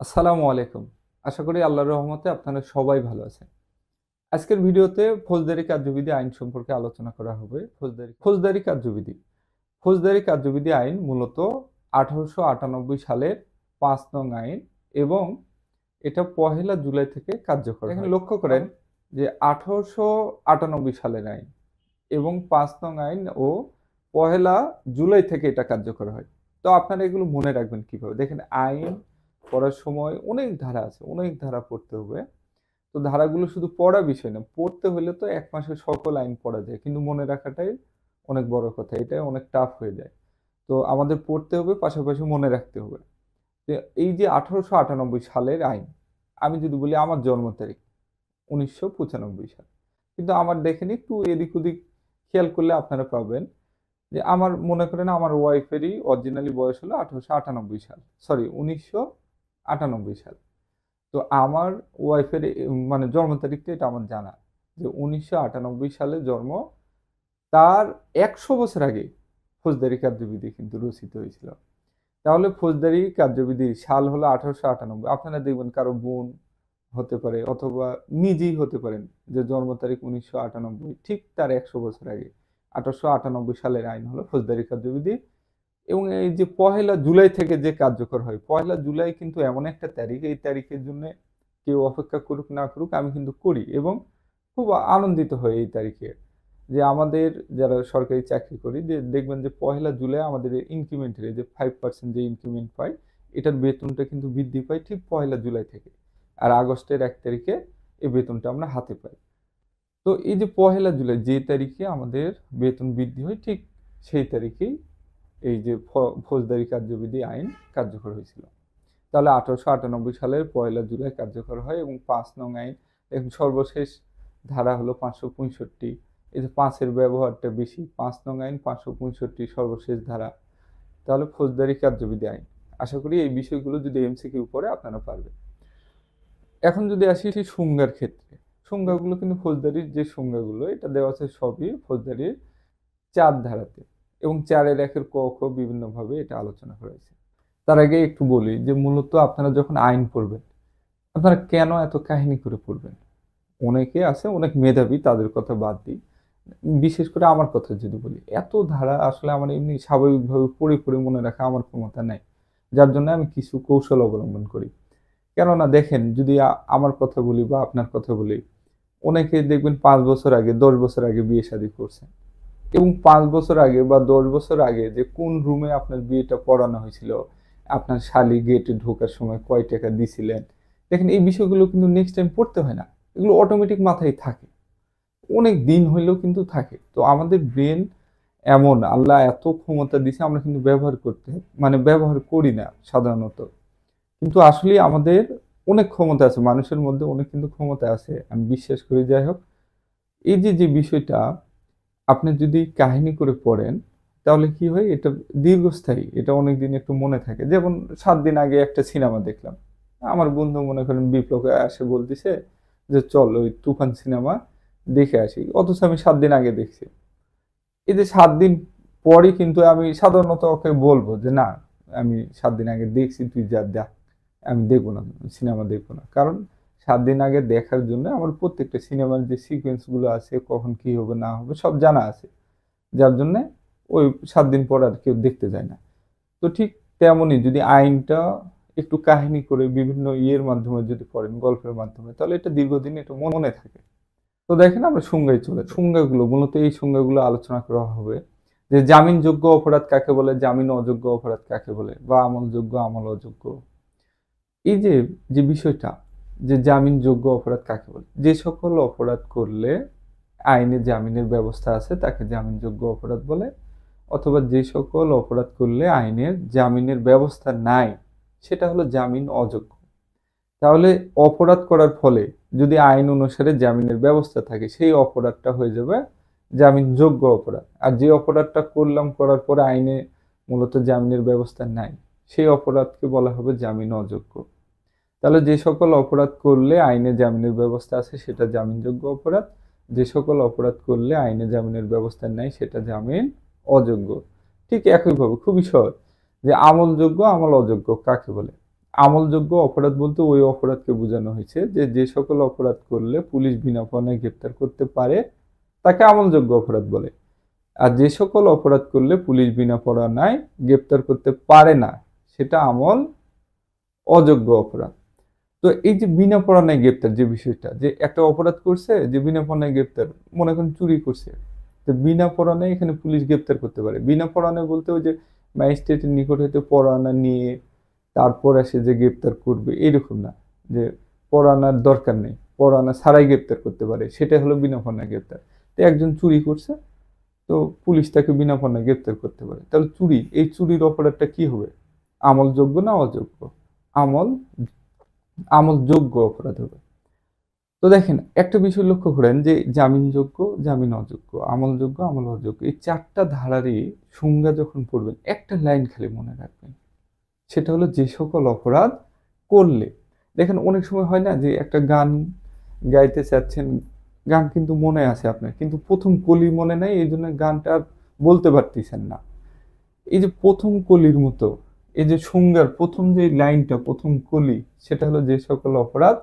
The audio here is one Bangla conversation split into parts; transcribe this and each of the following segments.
আসসালামু আলাইকুম। আশা করি আল্লাহর রহমতে আপনারা সবাই ভালো আছেন। আজকের ভিডিওতে ফৌজদারি কার্যবিধি আইন সম্পর্কে আলোচনা করা হবে। ফৌজদারি ফৌজদারি কার্যবিধি। ফৌজদারি কার্যবিধি আইন মূলত আঠারোশো আটানব্বই সালের পাঁচ নং আইন এবং এটা পহেলা জুলাই থেকে কার্যকর এখানে লক্ষ্য করেন যে আঠারোশো আটানব্বই সালের আইন এবং পাঁচ নং আইন ও পহেলা জুলাই থেকে এটা কার্যকর হয়। তো আপনারা এগুলো মনে রাখবেন কীভাবে? দেখেন আইন পড়ার সময় অনেক ধারা আছে, অনেক ধারা পড়তে হবে। তো ধারাগুলো শুধু পড়া বিষয় না, পড়তে হলে তো এক মাসে সকল আইন পড়া যায়, কিন্তু মনে রাখাটাই অনেক বড় কথা, এটাই অনেক টাফ হয়ে যায়। তো আমাদের পড়তে হবে, পাশাপাশি মনে রাখতে হবে। যে এই যে আঠারোশো আটানব্বই সালের আইন, আমি যদি বলি আমার জন্ম তারিখ, উনিশশো পঁচানব্বই সাল। কিন্তু আমার দেখেন একটু এদিক ওদিক খেয়াল করলে আপনারা পাবেন যে আমার মনে করেন আমার ওয়াইফেরই অরিজিনালি বয়স হলো আঠারোশো আটানব্বই সাল সরি উনিশশো আটানব্বই সাল। তো আমার ওয়াইফের মানে জন্ম তারিখটা এটা আমার জানা, যে উনিশশো আটানব্বই সালে জন্ম, তার একশো বছর আগে ফৌজদারি কার্যবিধি কিন্তু রচিত হয়েছিল। তাহলে ফৌজদারি কার্যবিধি সাল হলো আঠারোশো আটানব্বই। আপনারা দেখবেন কারও বোন হতে পারে অথবা নিজেই হতে পারেন যে জন্ম তারিখ উনিশশো আটানব্বই, ঠিক তার একশো বছর আগে। আঠারোশো আটানব্বই সালের আইন হলো ফৌজদারি কার্যবিধি। এবং এই যে পহেলা জুলাই থেকে যে কার্যকর হয়, পহেলা জুলাই কিন্তু এমন একটা তারিখ, এই তারিখের জন্য কেউ অপেক্ষা করুক না করুক, আমি কিন্তু করি এবং খুব আনন্দিত হই এই তারিখে যে আমাদের যারা সরকারি চাকরি করি, যে দেখবেন যে পহেলা জুলাই আমাদের ইনক্রিমেন্টের যে ফাইভ পার্সেন্ট যে ইনক্রিমেন্ট পাই, এটার বেতনটা কিন্তু বৃদ্ধি পাই ঠিক পহেলা জুলাই থেকে আর আগস্টের এক তারিখে এই বেতনটা আমরা হাতে পাই। তো এই যে পহেলা জুলাই যে তারিখে আমাদের বেতন বৃদ্ধি হয় ঠিক সেই তারিখেই এই যে ফৌজদারি কার্যবিধি আইন কার্যকর হয়েছিল। তাহলে আঠারোশো আটানব্বই সালের পয়লা জুলাই কার্যকর হয় এবং পাঁচ নং আইন, এখন সর্বশেষ ধারা হলো পাঁচশো পঁয়ষট্টি। এই যে পাঁচের ব্যবহারটা বেশি, পাঁচ নং আইন, পাঁচশো পঁয়ষট্টি সর্বশেষ ধারা। তাহলে ফৌজদারি কার্যবিধি আইন। আশা করি এই বিষয়গুলো যদি এমসিকিউ পড়ে আপনারা পারবেন। এখন যদি আসি সেই সংজ্ঞার ক্ষেত্রে। সংজ্ঞাগুলো কিন্তু ফৌজদারির যে সংজ্ঞাগুলো, এটা দেওয়া আছে সবই ফৌজদারির চার ধারাতে। এবং চারের একের ক খ বিভিন্নভাবে এটা আলোচনা করেছে। তার আগে একটু বলি যে মূলত আপনারা যখন আইন পড়বেন, আপনারা কেন এত কাহিনী করে পড়বেন? অনেকে আছে, অনেক মেধাবী, তাদের কথা বাদ দিই। বিশেষ করে আমার কথা যদি বলি, এত ধারা আসলে আমার এমনি স্বাভাবিকভাবে পড়ে পড়ে মনে রাখা আমার ক্ষমতা নেই। যার জন্য আমি কিছু কৌশল অবলম্বন করি। কেননা দেখেন, যদি আমার কথা বলি বা আপনার কথা বলি, অনেকে দেখবেন পাঁচ বছর আগে, দশ বছর আগে বিয়ে শাদী করছেন। এবং পাঁচ বছর আগে বা দশ বছর আগে যে কোন রুমে আপনার বিয়েটা পড়ানো হয়েছিল, আপনার শালি গেটে ঢোকার সময় কয় টাকা দিছিলেন? দেখেন, এই বিষয়গুলো কিন্তু নেক্সট টাইম পড়তে হয় না। এগুলো অটোমেটিক মাথায় থাকে। অনেক দিন হইলেও কিন্তু থাকে। তো আমাদের ব্রেন এমন, আল্লাহ এত ক্ষমতা দিছে, আমরা কিন্তু ব্যবহার করতে মানে ব্যবহার করি না সাধারণত। কিন্তু আসলে আমাদের অনেক ক্ষমতা আছে, মানুষের মধ্যে অনেক কিন্তু ক্ষমতা আছে। আমি বিশ্বাস করি, যাই হোক। এই যে যে বিষয়টা আপনি যদি কাহিনী করে পড়েন, তাহলে কি হয়? এটা দীর্ঘস্থায়ী। এটা অনেক দিন একটু মনে থাকে। যেমন সাত দিন আগে একটা সিনেমা দেখলাম। আমার বন্ধু মনে করেন বিপ্লব আসে বলতেছে যে, চল ওই তুফান সিনেমা দেখে আসি। অথচ আমি সাত দিন আগে দেখছি। এই যে সাত দিন পরই কিন্তু আমি সাধারণত ওকে বলব যে, না, আমি সাত দিন আগে দেখছি, তুই যা দেখ। আমি দেখব না, সিনেমা দেখব না। কারণ সাত দিন আগে দেখার জন্য আমার প্রত্যেকটা সিনেমার যে সিকোয়েন্সগুলো আছে, কখন কি হবে, না হবে, সব জানা আছে। যার জন্যে ওই সাত দিন পর আর কেউ দেখতে যায় না। তো ঠিক তেমনই যদি আইনটা একটু কাহিনী করে বিভিন্ন ইয়ের মাধ্যমে যদি পড়েন গল্পের মাধ্যমে, তাহলে এটা দীর্ঘদিন এটা মনে থাকে। তো দেখেন আমরা সংজ্ঞায় চলে সংজ্ঞাগুলো, মূলত এই সংজ্ঞাগুলো আলোচনা করা হবে যে জামিনযোগ্য অপরাধ কাকে বলে, জামিন অযোগ্য অপরাধ কাকে বলে, বা আমলযোগ্য, আমল অযোগ্য। এই যে যে বিষয়টা যে জামিনযোগ্য অপরাধ কাকে বলে? যে সকল অপরাধ করলে আইনে জামিনের ব্যবস্থা আছে, তাকে জামিনযোগ্য অপরাধ বলে, অথবা যে সকল অপরাধ করলে আইনের জামিনের ব্যবস্থা নাই, সেটা হলো জামিন অযোগ্য। তাহলে অপরাধ করার ফলে যদি আইন অনুসারে জামিনের ব্যবস্থা থাকে, সেই অপরাধটা হয়ে যাবে জামিনযোগ্য অপরাধ। আর যে অপরাধটা করলাম করার পরে আইনে মূলত জামিনের ব্যবস্থা নাই, সেই অপরাধকে বলা হবে জামিন অযোগ্য। তাহলে যে সকল অপরাধ করলে আইনে জামিনের ব্যবস্থা আছে, সেটা জামিনযোগ্য অপরাধ। যে সকল অপরাধ করলে আইনে জামিনের ব্যবস্থা নেই সেটা জামিন অযোগ্য। ঠিক একইভাবে খুবই সহজ। যে আমলযোগ্য আমল অযোগ্য কাকে বলে? আমলযোগ্য অপরাধ বলতে ওই অপরাধকে বোঝানো হয়েছে যে যে সকল অপরাধ করলে পুলিশ বিনা পণায় গ্রেপ্তার করতে পারে, তাকে আমলযোগ্য অপরাধ বলে। আর যে সকল অপরাধ করলে পুলিশ বিনা পড়ানায় গ্রেপ্তার করতে পারে না, সেটা আমল অযোগ্য অপরাধ। তো এই যে বিনা পড়ানায় গ্রেপ্তার যে বিষয়টা, যে একটা অপরাধ করছে, যে বিনা পড়ানায় গ্রেপ্তার, মনে করেন চুরি করছে, তো বিনা পড়ানায় এখানে পুলিশ গ্রেপ্তার করতে পারে। বিনা পড়ানায় বলতে ওই যে ম্যাজিস্ট্রেটের নিকট হইতে পড়ানা নিয়ে তারপর এসে যে গ্রেপ্তার করবে এরকম না, যে পড়ানার দরকার নেই পড়ানা ছাড়াই গ্রেপ্তার করতে পারে, সেটা হলো বিনা পড়ানায় গ্রেপ্তার। তো একজন চুরি করছে, তো পুলিশ তাকে বিনা পণ্যে গ্রেপ্তার করতে পারে। তাহলে চুরি, এই চুরির অপরাধটা কি হবে? আমলযোগ্য না অযোগ্য? আমল আমলযোগ্য অপরাধ হবে। তো দেখেন, একটা বিষয় লক্ষ্য করেন যে জামিনযোগ্য জামিন অযোগ্য আমলযোগ্য আমল অযোগ্য এই চারটা ধারারই সংজ্ঞা যখন পড়বেন, একটা লাইন খালি মনে রাখবেন। সেটা হলো যে সকল অপরাধ করলে, দেখেন অনেক সময় হয় না যে একটা গান গাইতে চাচ্ছেন, গান কিন্তু মনে আছে আপনার, কিন্তু প্রথম কলি মনে নাই, এই জন্য গানটা বলতে পারতেছেন না। এই যে প্রথম কলির মতো এই যে সংজ্ঞার প্রথম যে লাইনটা, প্রথম কলি, সেটা হলো যে সকল অপরাধ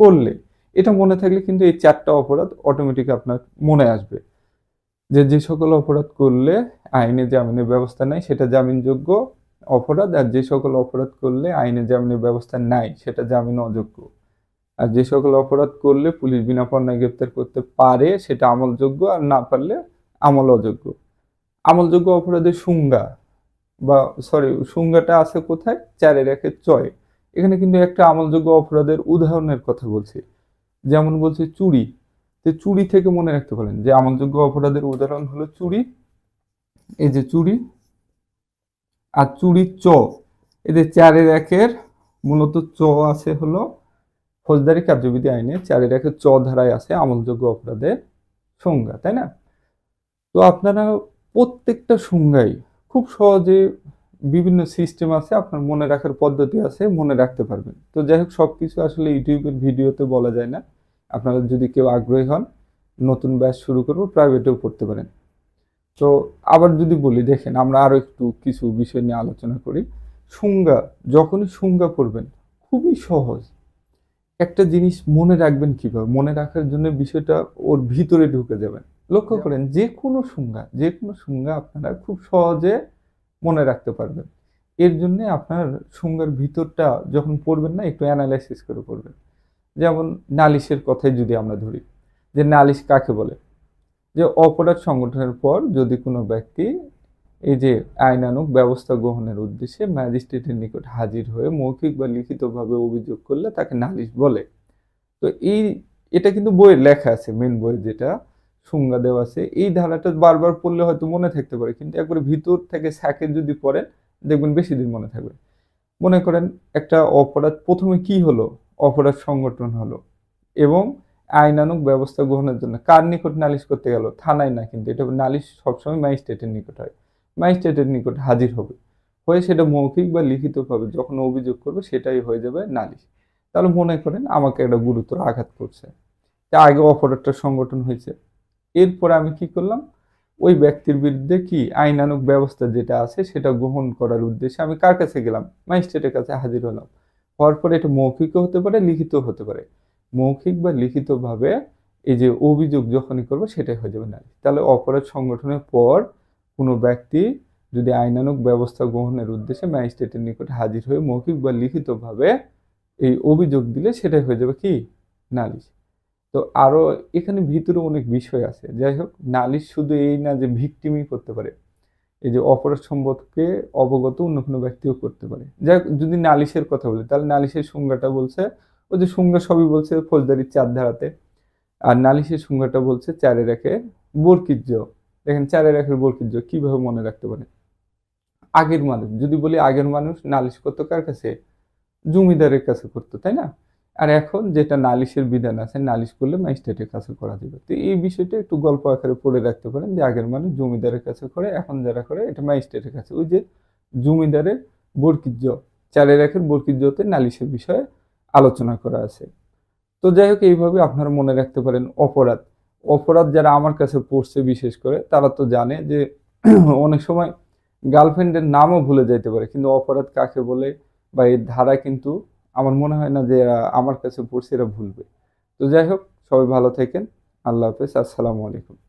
করলে। এটা মনে থাকলে কিন্তু এই চারটা অপরাধ অটোমেটিক আপনার মনে আসবে। যে যে সকল অপরাধ করলে আইনে জামিনের ব্যবস্থা নাই, সেটা জামিনযোগ্য অপরাধ, আর যে সকল অপরাধ করলে আইনে জামিনের ব্যবস্থা নাই, সেটা জামিন অযোগ্য। আর যে সকল অপরাধ করলে পুলিশ বিনা পণ্যায় গ্রেপ্তার করতে পারে, সেটা আমলযোগ্য, আর না পারলে আমল অযোগ্য। আমলযোগ্য অপরাধের সংজ্ঞা বা সরি সংজ্ঞাটা আছে কোথায়? চারের একের চয় এখানে কিন্তু একটা আমলযোগ্য অপরাধের উদাহরণের কথা বলছি। যেমন বলছে চুরি। তো চুরি থেকে মনে রাখতে পারেন যে আমলযোগ্য অপরাধের উদাহরণ হলো চুরি। এই যে চুরি আর চুরি চ। এদের চারের একের মূলত চ আছে হলো ফৌজদারি কার্যবিধি আইনে চারের একের চ ধারায় আছে আমলযোগ্য অপরাধের সংজ্ঞা, তাই না? তো আপনারা প্রত্যেকটা সংজ্ঞাই খুব সহজে বিভিন্ন সিস্টেম আছে, আপনার মনে রাখার পদ্ধতি আছে, মনে রাখতে পারবেন। তো যাই হোক সব কিছু আসলে ইউটিউবের ভিডিওতে বলা যায় না। আপনারা যদি কেউ আগ্রহী হন, নতুন ব্যাচ শুরু করব প্রাইভেটেও পড়তে পারেন। তো আবার যদি বলি, দেখেন আমরা আরও একটু কিছু বিষয় নিয়ে আলোচনা করি। সংজ্ঞা যখনই সংজ্ঞা পড়বেন, খুবই সহজ। একটা জিনিস মনে রাখবেন কীভাবে? মনে রাখার জন্য বিষয়টা ওর ভিতরে ঢুকে যাবেন। লক্ষ্য করেন যে কোনো সংজ্ঞা যে কোনো সংজ্ঞা আপনারা খুব সহজে মনে রাখতে পারবেন। এর জন্য আপনার সংজ্ঞার ভিতরটা যখন পড়বেন না একটু অ্যানালাইসিস করে পড়বেন। যেমন নালিশের কথাই যদি আমরা ধরি যে নালিশ কাকে বলে? যে অপরাধ সংগঠনের পর যদি কোনো ব্যক্তি এই যে আইনানুগ ব্যবস্থা গ্রহণের উদ্দেশ্যে ম্যাজিস্ট্রেটের নিকট হাজির হয়ে মৌখিক বা লিখিতভাবে অভিযোগ করলে তাকে নালিশ বলে। তো এই, এটা কিন্তু বইয়ের লেখা আছে মেন বইয়ের যেটা সংজ্ঞা দেওয়া আছে। এই ধারাটা বারবার পড়লে হয়তো মনে থাকতে পারে, কিন্তু একবারে ভিতর থেকে স্যাকে যদি পড়েন, দেখবেন বেশি দিন মনে থাকবে। মনে করেন একটা অপরাধ, প্রথমে কি হলো? অপরাধ সংগঠন হলো এবং আইনানুগ ব্যবস্থা গ্রহণের জন্য কার নিকট নালিশ করতে গেল? থানায় না, কিন্তু এটা নালিশ সবসময় ম্যাজিস্ট্রেটের নিকট হয়। ম্যাজিস্ট্রেটের নিকট হাজির হবে। হয়ে সেটা মৌখিক বা লিখিতভাবে যখন অভিযোগ করবে সেটাই হয়ে যাবে নালিশ। তাহলে মনে করেন আমাকে একটা গুরুতর আঘাত করছে। তা আগে অপরাধটা সংগঠন হয়েছে। এরপরে আমি কি করলাম? ওই ব্যক্তির বিরুদ্ধে কি আইনানুগ ব্যবস্থা যেটা আছে সেটা গ্রহণ করার উদ্দেশ্যে আমি কার কাছে গেলাম? ম্যাজিস্ট্রেটের কাছে হাজির হলাম। হওয়ার পরে এটা মৌখিকও হতে পারে লিখিত হতে পারে। মৌখিক বা লিখিতভাবে এই যে অভিযোগ যখনই করব সেটাই হয়ে যাবে নালিশ। তাহলে অপরাধ সংগঠনের পর কোনো ব্যক্তি যদি আইনানুগ ব্যবস্থা গ্রহণের উদ্দেশ্যে ম্যাজিস্ট্রেটের নিকট হাজির হয়ে মৌখিক বা লিখিতভাবে এই অভিযোগ দিলে সেটাই হয়ে যাবে কি? নালিশ। তো আরও এখানে ভিতরে অনেক বিষয় আছে। যাই হোক, নালিশ শুধু এই না যে ভিকটিমই করতে পারে। এই যে অপরাধ সম্পর্কে অবগত অন্য কোনো ব্যক্তিও করতে পারে। যাই যদি নালিশের কথা বলি, তাহলে নালিশের সংজ্ঞাটা বলছে ও যে সংজ্ঞা সবই বলছে ফৌজদারির চার ধারাতে। আর নালিশের সংজ্ঞাটা বলছে চারে রেখে বর্কিজ্য দেখেন চারে রেখের বর্কিজ্য কীভাবে মনে রাখতে পারে? আগের মানুষ, যদি বলি আগের মানুষ, নালিশ করতো কার কাছে? জমিদারের কাছে করতো, তাই না? আর এখন যেটা নালিশের বিধান আছে, নালিশ করলে ম্যাজিস্ট্রেটের কাছে করা যাবে। তো এই বিষয়টা একটু গল্প আকারে পড়ে রাখতে পারেন যে আগের মানুষ জমিদারের কাছে করে, এখন যারা করে, এটা ম্যাজিস্ট্রেটের কাছে। ওই যে জমিদারের বর্কিজ্য চারের একের বর্কিজ্যতে নালিশের বিষয়ে আলোচনা করা আছে। তো যাই হোক, এইভাবে আপনারা মনে রাখতে পারেন অপরাধ। অপরাধ যারা আমার কাছে পড়ছে বিশেষ করে, তারা তো জানে যে অনেক সময় গার্লফ্রেন্ডের নামও ভুলে যাইতে পারে, কিন্তু অপরাধ কাকে বলে বা এর ধারা কিন্তু আমার মনে হয় না যে আমার কাছে পড়ছে, এরা ভুলবে। তো যাই হোক, সবাই ভালো থাকেন, আল্লাহ হাফেজ, আসসালামু আলাইকুম।